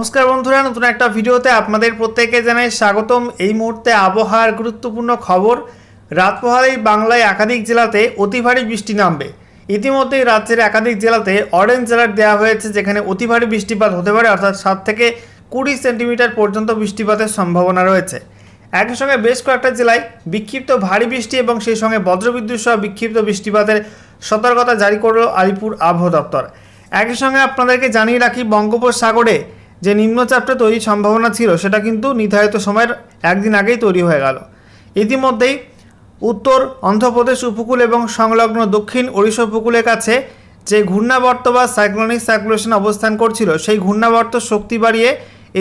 নমস্কার বন্ধুরা, নতুন একটা ভিডিওতে আপনাদের প্রত্যেককে জানাই স্বাগতম। এই মুহূর্তে আবহাওয়ার গুরুত্বপূর্ণ খবর রাত পোহালেই বাংলায় একাধিক জেলাতে অতি ভারী বৃষ্টি নামবে। ইতিমধ্যেই রাজ্যের একাধিক জেলাতে অরেঞ্জ অ্যালার্ট দেওয়া হয়েছে, যেখানে অতি ভারী বৃষ্টিপাত হতে পারে, অর্থাৎ সাত থেকে কুড়ি সেন্টিমিটার পর্যন্ত বৃষ্টিপাতের সম্ভাবনা রয়েছে। একই সঙ্গে বেশ কয়েকটা জেলায় বিক্ষিপ্ত ভারী বৃষ্টি এবং সেই সঙ্গে বজ্রবিদ্যুৎ সহ বিক্ষিপ্ত বৃষ্টিপাতের সতর্কতা জারি করল আলিপুর আবহাওয়া দপ্তর। একই সঙ্গে আপনাদেরকে জানিয়ে রাখি, বঙ্গোপসাগরে যে নিম্নচাপটা তৈরির সম্ভাবনা ছিল, সেটা কিন্তু নির্ধারিত সময়ের একদিন আগেই তৈরি হয়ে গেল। ইতিমধ্যেই উত্তর অন্ধ্রপ্রদেশ উপকূল এবং সংলগ্ন দক্ষিণ ওড়িশা উপকূলের কাছে যে ঘূর্ণাবর্ত বা সাইক্লোনিক সার্কুলেশন অবস্থান করছিল, সেই ঘূর্ণাবর্ত শক্তি বাড়িয়ে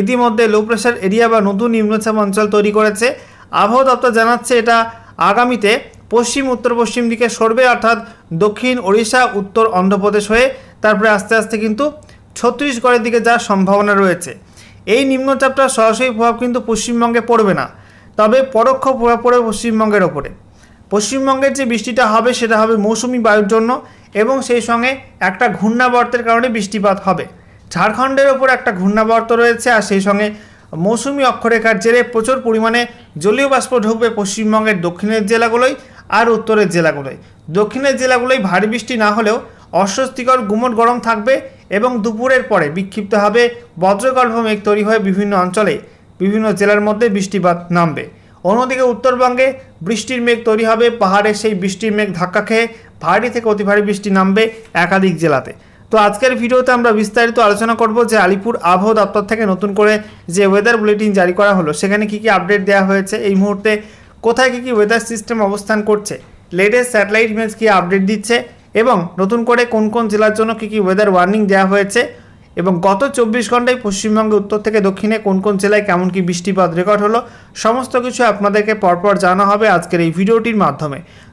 ইতিমধ্যে লো প্রেশার এরিয়া বা নতুন নিম্নচাপ অঞ্চল তৈরি করেছে। আবহাওয়া দপ্তর জানাচ্ছে, এটা আগামীতে পশ্চিম, উত্তর পশ্চিম দিকে সরবে, অর্থাৎ দক্ষিণ ওড়িশা, উত্তর অন্ধ্রপ্রদেশ হয়ে তারপরে আস্তে আস্তে কিন্তু ছত্তিশগড়ের দিকে যাওয়ার সম্ভাবনা রয়েছে। এই নিম্নচাপটা সরাসরি প্রভাব কিন্তু পশ্চিমবঙ্গে পড়বে না, তবে পরোক্ষ প্রভাব পড়বে পশ্চিমবঙ্গের ওপরে। পশ্চিমবঙ্গের যে বৃষ্টিটা হবে, সেটা হবে মৌসুমি বায়ুর জন্য এবং সেই সঙ্গে একটা ঘূর্ণাবর্তের কারণে বৃষ্টিপাত হবে। ঝাড়খণ্ডের ওপর একটা ঘূর্ণাবর্ত রয়েছে আর সেই সঙ্গে মৌসুমি অক্ষরেখার জেরে প্রচুর পরিমাণে জলীয় বাষ্প ঢুকবে পশ্চিমবঙ্গের দক্ষিণের জেলাগুলোই আর উত্তরের জেলাগুলোয়। দক্ষিণের জেলাগুলোয় ভারী বৃষ্টি না হলেও অস্বস্তিকর গুমট গরম থাকবে এবং দুপুরের পরে বিক্ষিপ্তভাবে বজ্রগর্ভ মেঘ তৈরি হয়ে বিভিন্ন অঞ্চলে, বিভিন্ন জেলার মধ্যে বৃষ্টিপাত নামবে। অন্যদিকে উত্তরবঙ্গে বৃষ্টির মেঘ তৈরি হবে। পাহাড়ে সেই বৃষ্টির মেঘ ধাক্কা খেয়ে ভারী থেকে অতি ভারী বৃষ্টি নামবে একাধিক জেলাতে। তো আজকের ভিডিওতে আমরা বিস্তারিত আলোচনা করব যে আলিপুর আবহাওয়া দপ্তর থেকে নতুন করে যে ওয়েদার বুলেটিন জারি করা হলো, সেখানে কি কি আপডেট দেওয়া হয়েছে এই মুহূর্তে, কোথায় কি কি ওয়েদার সিস্টেম অবস্থান করছে লেটেস্ট স্যাটেলাইট ইমেজ কি আপডেট দিচ্ছে এবং নতুন করে কোন কোন জেলার জন্য কী কী ওয়েদার ওয়ার্নিং দেওয়া হয়েছে এবং গত চব্বিশ ঘন্টায় পশ্চিমবঙ্গে উত্তর থেকে দক্ষিণে কোন কোন জেলায় কেমন কি বৃষ্টিপাত রেকর্ড হলো, সমস্ত কিছু আপনাদেরকে পরপর জানা হবে আজকের এই ভিডিওটির মাধ্যমে।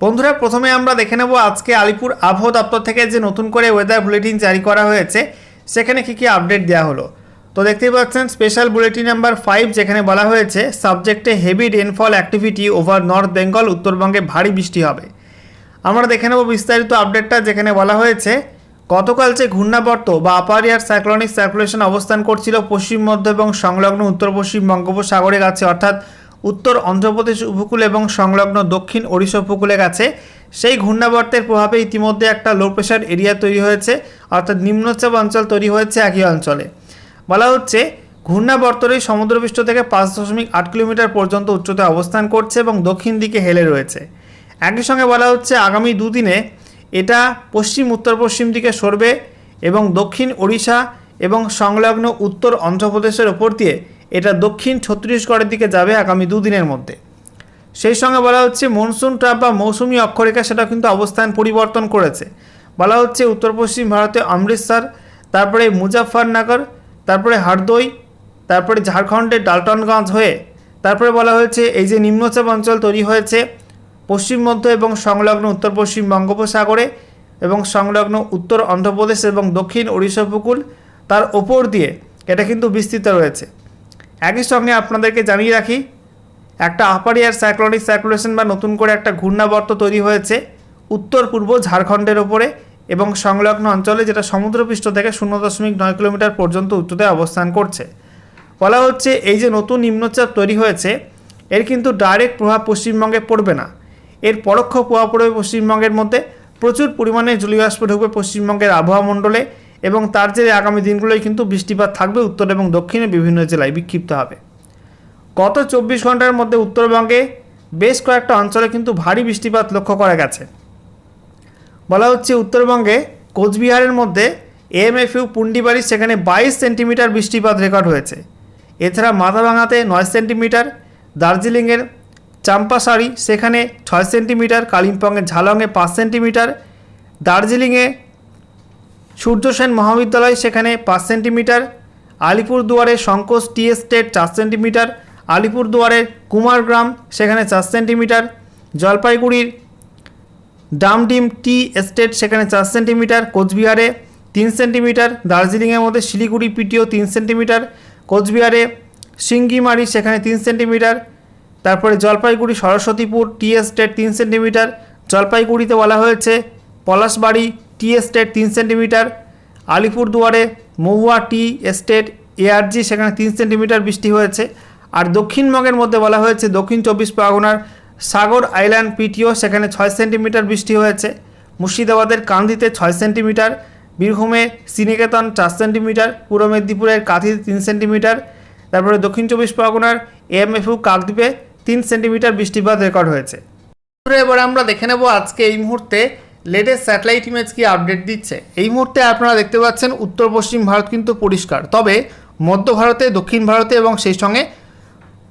বন্ধুরা, প্রথমে আমরা দেখে নেব আজকে আলিপুর আবহাওয়া দপ্তর থেকে যে নতুন করে ওয়েদার বুলেটিন জারি করা হয়েছে, সেখানে কী কী আপডেট দেওয়া হলো। তো দেখতেই পাচ্ছেন স্পেশাল বুলেটিন নাম্বার ফাইভ যেখানে বলা হয়েছে সাবজেক্টে heavy rainfall activity over north Bengal উত্তরবঙ্গে ভারী বৃষ্টি হবে। আমরা দেখে নেব বিস্তারিত আপডেটটা যেখানে বলা হয়েছে, গতকাল যে ঘূর্ণাবর্ত বা আপার এয়ার সাইক্লোনিক সার্কুলেশন অবস্থান করছিল পশ্চিম মধ্য এবং সংলগ্ন উত্তর পশ্চিম বঙ্গোপসাগরের কাছে, অর্থাৎ উত্তর অন্ধ্রপ্রদেশ উপকূল এবং সংলগ্ন দক্ষিণ ওড়িশা উপকূলের কাছে। সেই ঘূর্ণাবর্তের প্রভাবে ইতিমধ্যে একটা লো প্রেশার এরিয়া তৈরি হয়েছে, অর্থাৎ নিম্নচাপ অঞ্চল তৈরি হয়েছে একই অঞ্চলে। বলা হচ্ছে ঘূর্ণাবর্তরে সমুদ্রপৃষ্ঠ থেকে পাঁচ দশমিক আট কিলোমিটার পর্যন্ত উচ্চতায় অবস্থান করছে এবং দক্ষিণ দিকে হেলে রয়েছে। একই সঙ্গে বলা হচ্ছে, আগামী দুদিনে এটা পশ্চিম, উত্তর পশ্চিম দিকে সরবে এবং দক্ষিণ ওড়িশা এবং সংলগ্ন উত্তর অন্ধ্রপ্রদেশের ওপর দিয়ে এটা দক্ষিণ ছত্তিশগড়ের দিকে যাবে আগামী দুদিনের মধ্যে। সেই সঙ্গে বলা হচ্ছে, মনসুন ট্রাপ বা মৌসুমি অক্ষরেখা সেটা কিন্তু অবস্থান পরিবর্তন করেছে। বলা হচ্ছে উত্তর পশ্চিম ভারতে অমৃতসর, তারপরে মুজাফরনগর তারপরে হারদই, তারপরে ঝাড়খণ্ডের ডালটনগঞ্জ হয়ে, তারপরে বলা হয়েছে, এই যে নিম্নচাপ অঞ্চল তৈরি হয়েছে, পশ্চিম মধ্য এবং সংলগ্ন উত্তর পশ্চিম বঙ্গোপসাগরে এবং সংলগ্ন উত্তর অন্ধ্রপ্রদেশ এবং দক্ষিণ ওড়িশা উপকূল, তার ওপর দিয়ে এটা কিন্তু বিস্তৃত রয়েছে। একই সঙ্গে আপনাদেরকে জানিয়ে রাখি, একটা আপার এয়ার সাইক্লোনিক সার্কুলেশন বা নতুন করে একটা ঘূর্ণাবর্ত তৈরি হয়েছে উত্তর, পূর্ব ঝাড়খণ্ডের ওপরে এবং সংলগ্ন অঞ্চলে যেটা সমুদ্রপৃষ্ঠ থেকে শূন্য দশমিক নয় কিলোমিটার পর্যন্ত উচ্চতায় অবস্থান করছে। বলা হচ্ছে এই যে নতুন নিম্নচাপ তৈরি হয়েছে, এর কিন্তু ডাইরেক্ট প্রভাব পশ্চিমবঙ্গে পড়বে না। এর পরোক্ষ প্রভাব পড়বে পশ্চিমবঙ্গের মধ্যে। প্রচুর পরিমাণে জলীয়বাষ্প ঢুকবে পশ্চিমবঙ্গের আবহাওয়া মণ্ডলে। এবং তার জেরে আগামী দিনগুলোয় কিন্তু বৃষ্টিপাত থাকবে উত্তর এবং দক্ষিণে বিভিন্ন জেলায় বিক্ষিপ্ত হবে। গত চব্বিশ ঘণ্টার মধ্যে উত্তরবঙ্গে বেশ কয়েকটা অঞ্চলে কিন্তু ভারী বৃষ্টিপাত লক্ষ্য করা গেছে। বলা হচ্ছে উত্তরবঙ্গে কোচবিহারের মধ্যে এএমএফইউ পুন্ডিবাড়ি সেখানে বাইশ সেন্টিমিটার বৃষ্টিপাত রেকর্ড হয়েছে। এছাড়া মাথাভাঙাতে নয় সেন্টিমিটার, দার্জিলিংয়ের চাম্পাসারি সেখানে ছয় সেন্টিমিটার, কালিম্পংয়ের ঝালংয়ে পাঁচ সেন্টিমিটার, দার্জিলিংয়ে সূর্য সেন মহাবিদ্যালয় সেখানে পাঁচ সেন্টিমিটার, আলিপুরদুয়ারে শঙ্কোজ টি এস্টেট চার সেন্টিমিটার আলিপুরদুয়ারের কুমারগ্রাম সেখানে চার সেন্টিমিটার, জলপাইগুড়ির ডামডিম টি এস্টেট সেখানে চার সেন্টিমিটার, কোচবিহারে তিন সেন্টিমিটার, দার্জিলিংয়ের মধ্যে শিলিগুড়ি পিটিও তিন সেন্টিমিটার, কোচবিহারে সিঙ্গিমারি সেখানে তিন সেন্টিমিটার, তারপরে জলপাইগুড়ি সরস্বতীপুর টি এস্টেট তিন সেন্টিমিটার, জলপাইগুড়িতে বলা হয়েছে পলাশবাড়ি টি এস্টেট তিন সেন্টিমিটার, আলিপুরদুয়ারে মহুয়া টি এস্টেট এআরজি সেখানে তিন সেন্টিমিটার বৃষ্টি হয়েছে। আর দক্ষিণবঙ্গের মধ্যে বলা হয়েছে দক্ষিণ চব্বিশ পরগনার সাগর আইল্যান্ড পিটিও, সেখানে ছয় সেন্টিমিটার বৃষ্টি হয়েছে। মুর্শিদাবাদের কান্দিতে ছয় সেন্টিমিটার, বীরভূমে শ্রীনিকেতন চার সেন্টিমিটার, পূর্ব মেদিনীপুরের কাঁথিতে তিন সেন্টিমিটার। তারপরে দক্ষিণ চব্বিশ পরগনার এমএফইউ কাকদ্বীপে তিন সেন্টিমিটার বৃষ্টিপাত রেকর্ড হয়েছে। এবার আমরা দেখে নেব আজকে এই মুহূর্তে লেটেস্ট স্যাটেলাইট ইমেজ কি আপডেট দিচ্ছে? এই মুহূর্তে আপনারা দেখতে পাচ্ছেন উত্তর পশ্চিম ভারত কিন্তু পরিষ্কার। তবে মধ্য ভারতে, দক্ষিণ ভারতে এবং সেই সঙ্গে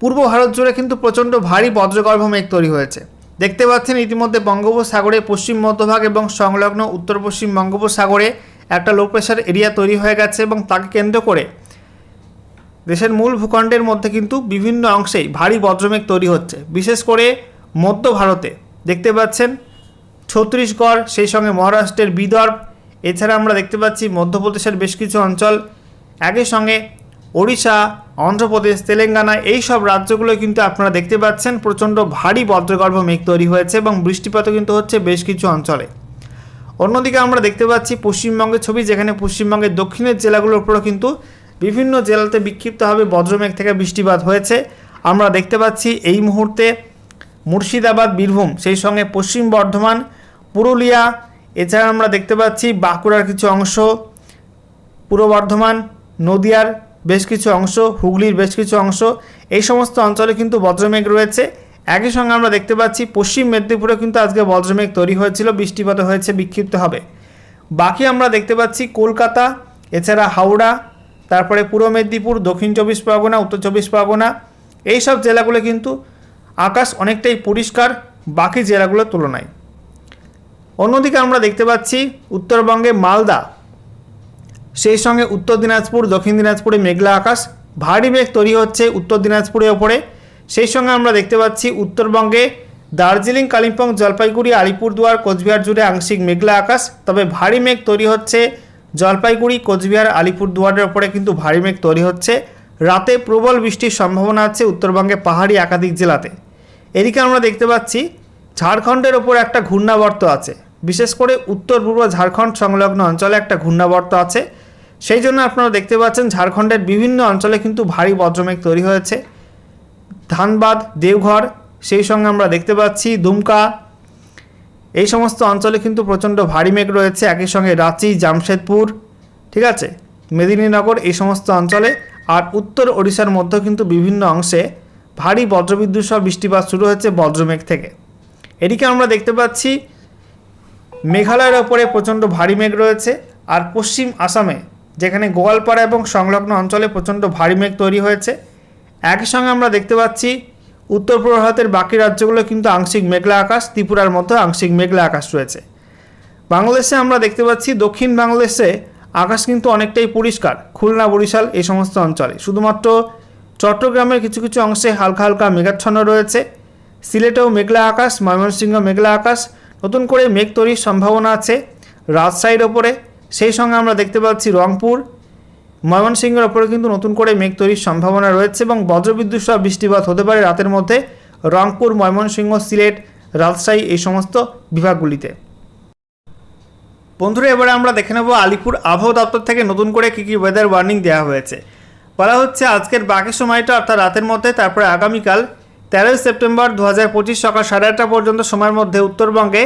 পূর্ব ভারত জুড়ে কিন্তু প্রচণ্ড ভারী বজ্রগর্ভ মেঘ তৈরি হয়েছে। দেখতে পাচ্ছেন ইতিমধ্যে বঙ্গোপসাগরে পশ্চিম মধ্যভাগ এবং সংলগ্ন উত্তর পশ্চিম বঙ্গোপসাগরে একটা লো প্রেশার এরিয়া তৈরি হয়ে গেছে এবং তাকে কেন্দ্র করে দেশের মূল ভূখণ্ডের মধ্যে কিন্তু বিভিন্ন অংশেই ভারী বজ্রমেঘ তৈরি হচ্ছে। বিশেষ করে মধ্য ভারতে। দেখতে পাচ্ছেন ছত্তিশগড়, সেই সঙ্গে মহারাষ্ট্রের বিদর্ভ। এছাড়া আমরা দেখতে পাচ্ছি মধ্যপ্রদেশের বেশ কিছু অঞ্চল। একই সঙ্গে ওড়িশা, অন্ধ্রপ্রদেশ, তেলেঙ্গানা এই সব রাজ্যগুলো কিন্তু আপনারা দেখতে পাচ্ছেন প্রচণ্ড ভারী বজ্রগর্ভ মেঘ তৈরি হয়েছে এবং বৃষ্টিপাতও কিন্তু হচ্ছে বেশ কিছু অঞ্চলে। অন্যদিকে আমরা দেখতে পাচ্ছি পশ্চিমবঙ্গের ছবি, যেখানে পশ্চিমবঙ্গের দক্ষিণের জেলাগুলোর উপরও কিন্তু বিভিন্ন জেলাতে বিক্ষিপ্তভাবে বজ্রমেঘ থেকে বৃষ্টিপাত হয়েছে। আমরা দেখতে পাচ্ছি এই মুহূর্তে মুর্শিদাবাদ, বীরভূম, সেই সঙ্গে পশ্চিম বর্ধমান পুরুলিয়া, এছাড়া আমরা দেখতে পাচ্ছি বাঁকুড়ার কিছু অংশ, পূর্ব বর্ধমান, নদিয়ার বেশ কিছু অংশ, হুগলির বেশ কিছু অংশ, এই সমস্ত অঞ্চলে কিন্তু বজ্রমেঘ রয়েছে। একই সঙ্গে আমরা দেখতে পাচ্ছি পশ্চিম মেদিনীপুরে কিন্তু আজকে বজ্রমেঘ তৈরি হয়েছিল বৃষ্টিপাত হয়েছে, বিক্ষিপ্ত হবে। বাকি আমরা দেখতে পাচ্ছি কলকাতা, এছাড়া হাওড়া, তারপরে পূর্ব মেদিনীপুর, দক্ষিণ চব্বিশ পরগনা, উত্তর চব্বিশ পরগনা, এই সব জেলাগুলো কিন্তু আকাশ অনেকটাই পরিষ্কার, বাকি জেলাগুলোর তুলনায়। অন্যদিকে আমরা দেখতে পাচ্ছি উত্তরবঙ্গে মালদা, সেই সঙ্গে উত্তর দিনাজপুর, দক্ষিণ দিনাজপুরে মেঘলা আকাশ, ভারী মেঘ তৈরি হচ্ছে উত্তর দিনাজপুরের ওপরে। সেই সঙ্গে আমরা দেখতে পাচ্ছি উত্তরবঙ্গে দার্জিলিং, কালিম্পং, জলপাইগুড়ি, আলিপুরদুয়ার, কোচবিহার জুড়ে আংশিক মেঘলা আকাশ, তবে ভারী মেঘ তৈরি হচ্ছে জলপাইগুড়ি, কোচবিহার, আলিপুরদুয়ারের ওপরে কিন্তু ভারী মেঘ তৈরি হচ্ছে। রাতে প্রবল বৃষ্টির সম্ভাবনা আছে উত্তরবঙ্গে পাহাড়ি একাধিক জেলাতে। এদিকে আমরা দেখতে পাচ্ছি ঝাড়খণ্ডের ওপর একটা ঘূর্ণাবর্ত আছে। বিশেষ করে উত্তর পূর্ব ঝাড়খণ্ড সংলগ্ন অঞ্চলে একটা ঘূর্ণাবর্ত আছে। সেই জন্য আপনারা দেখতে পাচ্ছেন ঝাড়খণ্ডের বিভিন্ন অঞ্চলে কিন্তু ভারী বজ্রমেঘ তৈরি হয়েছে। ধানবাদ, দেওঘর, সেই সঙ্গে আমরা দেখতে পাচ্ছি দুমকা। এই সমস্ত অঞ্চলে কিন্তু প্রচণ্ড ভারী মেঘ রয়েছে। একই সঙ্গে রাঁচি, জামশেদপুর, ঠিক আছে? মেদিনীনগর, এই সমস্ত অঞ্চলে। আর উত্তর ওড়িশার মধ্যেও কিন্তু বিভিন্ন অংশে ভারী বজ্রবিদ্যুৎ সহ বৃষ্টিপাত শুরু হয়েছে বজ্রমেঘ থেকে। এদিকে আমরা দেখতে পাচ্ছি মেঘালয়ের ওপরে প্রচণ্ড ভারী মেঘ রয়েছে আর পশ্চিম আসামে, যেখানে গোয়ালপাড়া এবং সংলগ্ন অঞ্চলে প্রচণ্ড ভারী মেঘ তৈরি হয়েছে। একই সঙ্গে আমরা দেখতে পাচ্ছি, উত্তর পূর্ব ভারতের বাকি রাজ্যগুলো কিন্তু আংশিক মেঘলা আকাশ, ত্রিপুরার মধ্যে আংশিক মেঘলা আকাশ রয়েছে। বাংলাদেশে আমরা দেখতে পাচ্ছি, দক্ষিণ বাংলাদেশে আকাশ কিন্তু অনেকটাই পরিষ্কার, খুলনা, বরিশাল এই সমস্ত অঞ্চলে। শুধুমাত্র চট্টগ্রামের কিছু কিছু অংশে হালকা হালকা মেঘাচ্ছন্ন রয়েছে। সিলেটেও মেঘলা আকাশ, ময়মনসিংহ মেঘলা আকাশ নতুন করে মেঘ তৈরির সম্ভাবনা আছে। রাজশাহীর ওপরে, সেই সঙ্গে আমরা দেখতে পাচ্ছি রংপুর। ময়মনসিংহের ওপরে কিন্তু নতুন করে মেঘ তৈরির সম্ভাবনা রয়েছে এবং বজ্রবিদ্যুৎ সহ বৃষ্টিপাত হতে পারে রাতের মধ্যে। রংপুর, ময়মনসিংহ, সিলেট, রাজশাহী এই সমস্ত বিভাগগুলিতে। বন্ধুরা, এবারে আমরা দেখে নেব আলিপুর আবহাওয়া দপ্তর থেকে নতুন করে কী কী ওয়েদার ওয়ার্নিং দেওয়া হয়েছে। বলা হচ্ছে আজকের বাকি সময়টা অর্থাৎ রাতের মধ্যে, তারপরে আগামীকাল তেরোই সেপ্টেম্বর দু হাজার পঁচিশ সকাল সাড়ে আটটা পর্যন্ত সময়ের মধ্যে উত্তরবঙ্গে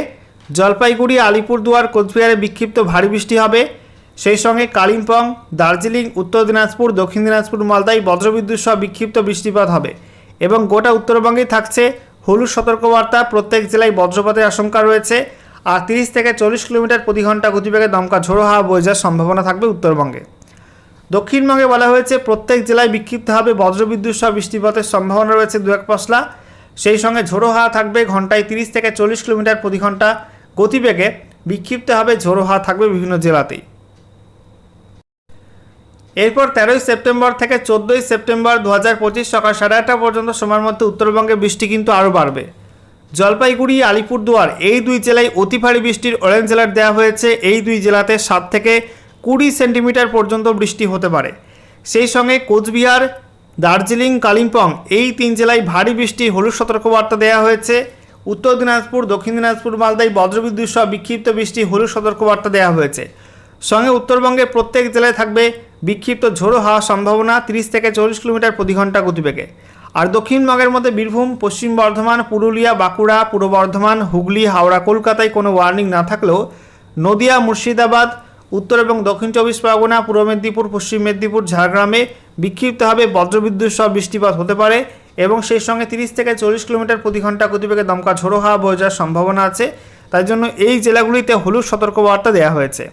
জলপাইগুড়ি, আলিপুরদুয়ার, কোচবিহারে বিক্ষিপ্ত ভারী বৃষ্টি হবে। সেই সঙ্গে কালিম্পং, দার্জিলিং, উত্তর দিনাজপুর, দক্ষিণ দিনাজপুর মালদায় বজ্রবিদ্যুৎ সহ বিক্ষিপ্ত বৃষ্টিপাত হবে এবং গোটা উত্তরবঙ্গেই থাকছে হলুদ সতর্কবার্তা। প্রত্যেক জেলায় বজ্রপাতের আশঙ্কা রয়েছে আর তিরিশ থেকে চল্লিশ কিলোমিটার প্রতি ঘণ্টা গতিবেগে দমকা ঝোড়ো হাওয়া বয়ে যাওয়ার সম্ভাবনা থাকবে উত্তরবঙ্গে। দক্ষিণবঙ্গে বলা হয়েছে, প্রত্যেক জেলায় বিক্ষিপ্তভাবে বজ্রবিদ্যুৎ সহ বৃষ্টিপাতের সম্ভাবনা রয়েছে দু এক পশলা। সেই সঙ্গে ঝোড়ো হাওয়া থাকবে ঘন্টায় তিরিশ থেকে চল্লিশ কিলোমিটার প্রতি ঘণ্টা গতিবেগে। বিক্ষিপ্তভাবে ঝোড়ো হাওয়া থাকবে বিভিন্ন জেলাতেই। এরপর তেরোই সেপ্টেম্বর থেকে চোদ্দোই সেপ্টেম্বর দু হাজার পঁচিশ সকাল সাড়ে আটটা পর্যন্ত সময়ের মধ্যে উত্তরবঙ্গে বৃষ্টি কিন্তু আরও বাড়বে। জলপাইগুড়ি, আলিপুরদুয়ার এই দুই জেলায় অতি ভারী বৃষ্টির অরেঞ্জ অ্যালার্ট দেওয়া হয়েছে। এই দুই জেলাতে সাত থেকে কুড়ি সেন্টিমিটার পর্যন্ত বৃষ্টি হতে পারে। সেই সঙ্গে কোচবিহার, দার্জিলিং, কালিম্পং এই তিন জেলায় ভারী বৃষ্টির হলুদ সতর্কবার্তা দেওয়া হয়েছে। উত্তর দিনাজপুর, দক্ষিণ দিনাজপুর, মালদায় বজ্রবিদ্যুৎ সহ বিক্ষিপ্ত বৃষ্টি, হলুদ সতর্কবার্তা দেওয়া হয়েছে। সঙ্গে উত্তরবঙ্গের প্রত্যেক জেলায় থাকবে বিক্ষিপ্ত ঝোড়ো হওয়ার সম্ভাবনা তিরিশ থেকে চল্লিশ কিলোমিটার প্রতি ঘণ্টা গতিবেগে। আর দক্ষিণবঙ্গের মধ্যে বীরভূম, পশ্চিম বর্ধমান, পুরুলিয়া, বাঁকুড়া, পূর্ব বর্ধমান, হুগলি, হাওড়া, কলকাতায় কোনো ওয়ার্নিং না থাকলেও নদিয়া, মুর্শিদাবাদ উত্তর এবং দক্ষিণ চব্বিশ পরগনা, পূর্ব মেদিনীপুর, পশ্চিম মেদিনীপুর, ঝাড়গ্রামে বিক্ষিপ্তভাবে বজ্রবিদ্যুৎ সহ বৃষ্টিপাত হতে পারে এবং সেই সঙ্গে তিরিশ থেকে চল্লিশ কিলোমিটার প্রতি ঘণ্টা গতিবেগে দমকা ঝোড়ো হাওয়া বয়ে যাওয়ার সম্ভাবনা আছে। তাই জন্য এই জেলাগুলিতে হলুদ সতর্কবার্তা দেওয়া হয়েছে।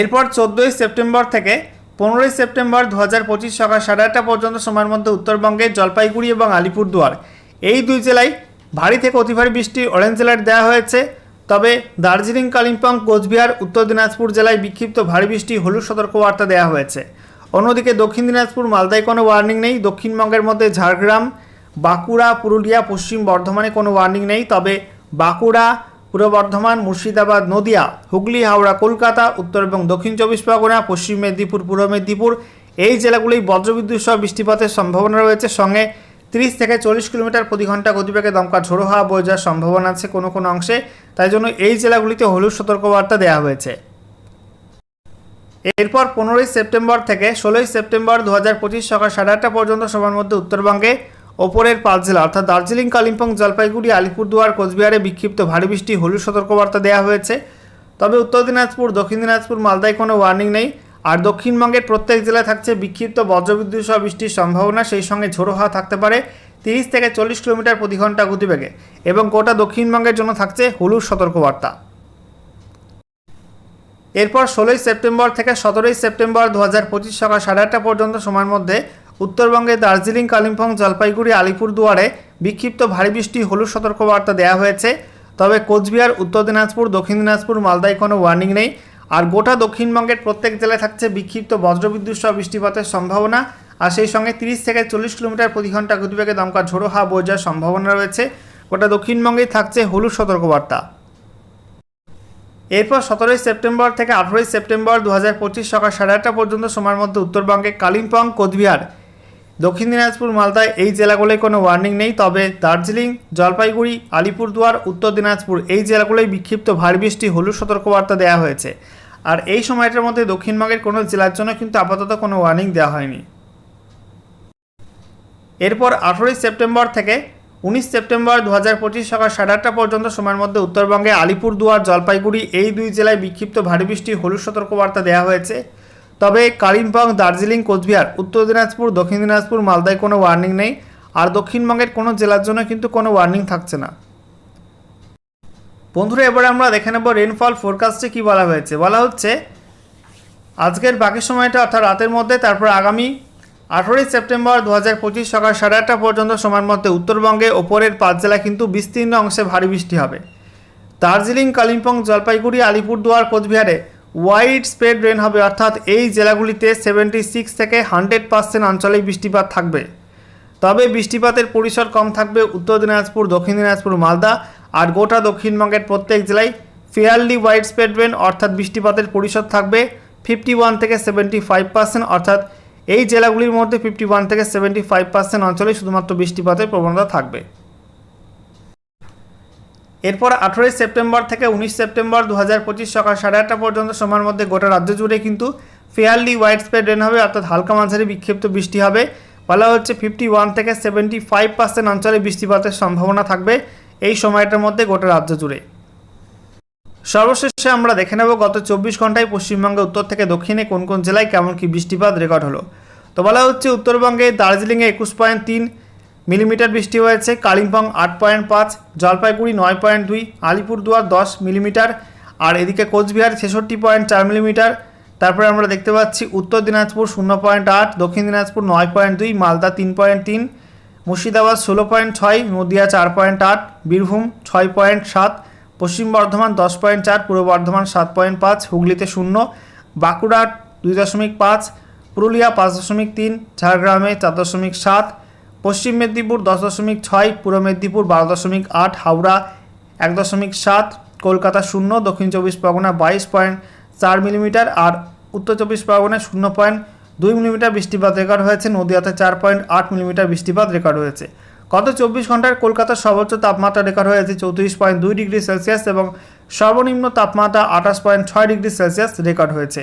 এরপর চোদ্দোই সেপ্টেম্বর থেকে পনেরোই সেপ্টেম্বর দু হাজার পঁচিশ সকাল সাড়ে আটটা পর্যন্ত সময়ের মধ্যে উত্তরবঙ্গের জলপাইগুড়ি এবং আলিপুরদুয়ার। এই দুই জেলায় ভারী থেকে অতি ভারী বৃষ্টির অরেঞ্জ অ্যালার্ট দেওয়া হয়েছে। তবে দার্জিলিং, কালিম্পং, কোচবিহার, উত্তর দিনাজপুর জেলায় বিক্ষিপ্ত ভারী বৃষ্টি, হলুদ সতর্কবার্তা দেওয়া হয়েছে। অন্যদিকে দক্ষিণ দিনাজপুর, মালদায় কোনো ওয়ার্নিং নেই। দক্ষিণবঙ্গের মধ্যে ঝাড়গ্রাম, বাঁকুড়া, পুরুলিয়া, পশ্চিম বর্ধমানে কোনো ওয়ার্নিং নেই। তবে বাঁকুড়া, পূর্ব বর্ধমান, মুর্শিদাবাদ, নদিয়া, হুগলি, হাওড়া, কলকাতা, উত্তর এবং দক্ষিণ চব্বিশ পরগনা, পশ্চিম মেদিনীপুর, পূর্ব মেদিনীপুর এই জেলাগুলি বজ্রবিদ্যুৎ সহ বৃষ্টিপাতের সম্ভাবনা রয়েছে। সঙ্গে তিরিশ থেকে চল্লিশ কিলোমিটার প্রতি ঘণ্টা গতিবেগে দমকা ঝোড়ো হাওয়া বয়ে যাওয়ার সম্ভাবনা আছে কোনো কোনো অংশে, তাই জন্য এই জেলাগুলিতে হলুদ সতর্কবার্তা দেওয়া হয়েছে। এরপর পনেরোই সেপ্টেম্বর থেকে ষোলোই সেপ্টেম্বর দু হাজার পঁচিশ সকাল সাড়ে আটটা পর্যন্ত সময়ের মধ্যে উত্তরবঙ্গে ওপরের পাঁচ জেলা, অর্থাৎ দার্জিলিং, কালিম্পং, জলপাইগুড়ি, আলিপুরদুয়ার, কোচবিহারে বিক্ষিপ্ত ভারী বৃষ্টি, হলুদ সতর্কবার্তা দেওয়া হয়েছে। তবে উত্তর দিনাজপুর, দক্ষিণ দিনাজপুর, মালদায় কোনো ওয়ার্নিং নেই। আর দক্ষিণবঙ্গের প্রত্যেক জেলায় থাকছে বিক্ষিপ্ত বজ্রবিদ্যুৎ সহ বৃষ্টির সম্ভাবনা। সেই সঙ্গে ঝোড়ো হাওয়া থাকতে পারে তিরিশ থেকে চল্লিশ কিলোমিটার প্রতি ঘণ্টা গতিবেগে এবং গোটা দক্ষিণবঙ্গের জন্য থাকছে হলুদ সতর্কবার্তা। এরপর ষোলোই সেপ্টেম্বর থেকে সতেরোই সেপ্টেম্বর দু হাজার পঁচিশ সকাল সাড়ে আটটা পর্যন্ত সময়ের মধ্যে উত্তরবঙ্গে দার্জিলিং, কালিম্পং, জলপাইগুড়ি, আলিপুরদুয়ারে বিক্ষিপ্ত ভারী বৃষ্টি হলুদ সতর্কবার্তা দেওয়া হয়েছে। তবে কোচবিহার, উত্তর দিনাজপুর, দক্ষিণ দিনাজপুর মালদায় কোনো ওয়ার্নিং নেই। আর গোটা দক্ষিণবঙ্গের প্রত্যেক জেলায় থাকছে বিক্ষিপ্ত বজ্রবিদ্যুৎ সহ বৃষ্টিপাতের সম্ভাবনা। আর সেই সঙ্গে তিরিশ থেকে চল্লিশ কিলোমিটার প্রতি ঘণ্টা গতিবেগে দমকা ঝোড়ো হাওয়া বয়ে যাওয়ার সম্ভাবনা রয়েছে। গোটা দক্ষিণবঙ্গেই থাকছে হলুদ সতর্কবার্তা। এরপর সতেরোই সেপ্টেম্বর থেকে আঠেরোই সেপ্টেম্বর দু হাজার পঁচিশ সকাল সাড়ে আটটা পর্যন্ত সময়ের মধ্যে উত্তরবঙ্গে কালিম্পং, কোচবিহার, দক্ষিণ দিনাজপুর, মালদায় এই জেলাগুলোয় কোনো ওয়ার্নিং নেই। তবে দার্জিলিং, জলপাইগুড়ি, আলিপুরদুয়ার, উত্তর দিনাজপুর এই জেলাগুলোয় বিক্ষিপ্ত ভারী বৃষ্টি, হলুদ সতর্কবার্তা দেওয়া হয়েছে। আর এই সময়টার মধ্যে দক্ষিণবঙ্গের কোনো জেলার জন্য কিন্তু আপাতত কোনো ওয়ার্নিং দেওয়া হয়নি। এরপর আঠেরোই সেপ্টেম্বর থেকে উনিশ সেপ্টেম্বর দু হাজার পঁচিশ সকাল সাড়ে আটটা পর্যন্ত সময়ের মধ্যে উত্তরবঙ্গে আলিপুরদুয়ার, জলপাইগুড়ি এই দুই জেলায় বিক্ষিপ্ত ভারী বৃষ্টি, হলুদ সতর্কবার্তা দেওয়া হয়েছে। তবে কালিম্পং, দার্জিলিং, কোচবিহার, উত্তর দিনাজপুর, দক্ষিণ দিনাজপুর, মালদায় কোনো ওয়ার্নিং নেই। আর দক্ষিণবঙ্গের কোনো জেলার জন্য কিন্তু কোনো ওয়ার্নিং থাকছে না। বন্ধুরা, এবারে আমরা দেখে নেব রেনফল ফোরকাস্টে কী বলা হয়েছে। বলা হচ্ছে, আজকের বাকি সময়টা অর্থাৎ রাতের মধ্যে, তারপর আগামী আঠেরোই সেপ্টেম্বর দু হাজার পঁচিশ সকাল সাড়ে আটটা পর্যন্ত সময়ের মধ্যে উত্তরবঙ্গে ওপরের পাঁচ জেলা কিন্তু বিস্তীর্ণ অংশে ভারী বৃষ্টি হবে। দার্জিলিং, কালিম্পং, জলপাইগুড়ি, আলিপুরদুয়ার, কোচবিহারে ওয়াইড স্প্রেড রেন হবে। অর্থাৎ এই জেলাগুলিতে সেভেন্টি সিক্স থেকে হান্ড্রেড পার্সেন্ট অঞ্চলেই বৃষ্টিপাত থাকবে। তবে বৃষ্টিপাতের পরিসর কম থাকবে উত্তর দিনাজপুর, দক্ষিণ দিনাজপুর, মালদা আর গোটা দক্ষিণবঙ্গের প্রত্যেক জেলায় ফেয়ারলি ওয়াইড স্প্রেড রেন অর্থাৎ বৃষ্টিপাতের পরিসর থাকবে ফিফটি ওয়ান থেকে সেভেন্টি ফাইভ পার্সেন্ট অর্থাৎ এই জেলাগুলির মধ্যে ফিফটি ওয়ান থেকে সেভেন্টি ফাইভ পার্সেন্ট অঞ্চলে শুধুমাত্র বৃষ্টিপাতের প্রবণতা থাকবে। এরপর আঠেরোই সেপ্টেম্বর থেকে উনিশ সেপ্টেম্বর দু হাজার পঁচিশ সকাল সাড়ে আটটা পর্যন্ত সময়ের মধ্যে গোটা রাজ্য জুড়ে কিন্তু ফেয়ারলি ওয়াইড স্প্রেড রেন হবে, অর্থাৎ হালকা মাঝারি বিক্ষিপ্ত বৃষ্টি হবে। বলা হচ্ছে ফিফটি ওয়ান থেকে সেভেন্টি ফাইভ পার্সেন্ট অঞ্চলে বৃষ্টিপাতের সম্ভাবনা থাকবে। এই সময়টার মধ্যে গোটা রাজ্য জুড়ে। সর্বশেষে আমরা দেখে নেব গত চব্বিশ ঘন্টায় পশ্চিমবঙ্গে উত্তর থেকে দক্ষিণে কোন কোন জেলায় কেমন কি বৃষ্টিপাত রেকর্ড হলো। তো বলা হচ্ছে উত্তরবঙ্গে দার্জিলিংয়ে একুশ পয়েন্ট তিন মিলিমিটার বৃষ্টি হয়েছে, কালিম্পং আট পয়েন্ট পাঁচ, জলপাইগুড়ি নয় পয়েন্ট দুই, আলিপুরদুয়ার দশ মিলিমিটার, আর এদিকে কোচবিহার ছেষট্টি পয়েন্ট চার মিলিমিটার। তারপরে আমরা দেখতে পাচ্ছি উত্তর দিনাজপুর শূন্য পয়েন্ট আট, দক্ষিণ দিনাজপুর নয় পয়েন্ট দুই, মালদা তিন পয়েন্ট তিন মুর্শিদাবাদ ষোলো পয়েন্ট ছয়, নদিয়া চার পয়েন্ট আট, বীরভূম ছয় পয়েন্ট সাত, পশ্চিম বর্ধমান দশ পয়েন্ট চার, পূর্ব বর্ধমান সাত পয়েন্ট পাঁচ, হুগলিতে শূন্য, বাঁকুড়া দুই দশমিক পাঁচ, পুরুলিয়া পাঁচ দশমিক তিন, ঝাড়গ্রামে চার দশমিক সাত, পশ্চিম মেদিনীপুর দশ দশমিক ছয়, পূর্ব মেদিনীপুর বারো দশমিক আট, হাওড়া এক দশমিক সাত, কলকাতা শূন্য, দক্ষিণ চব্বিশ পরগনা বাইশ পয়েন্ট চার মিলিমিটার আর উত্তর চব্বিশ পরগনায় শূন্য পয়েন্ট দুই মিলিমিটার বৃষ্টিপাত রেকর্ড হয়েছে। নদীয়াতে চার পয়েন্ট আট মিলিমিটার বৃষ্টিপাত রেকর্ড হয়েছে। গত চব্বিশ ঘন্টায় কলকাতার সর্বোচ্চ তাপমাত্রা রেকর্ড হয়েছে চৌত্রিশ পয়েন্ট দুই ডিগ্রি সেলসিয়াস এবং সর্বনিম্ন তাপমাত্রা আঠাশ পয়েন্ট ছয় ডিগ্রি সেলসিয়াস রেকর্ড হয়েছে।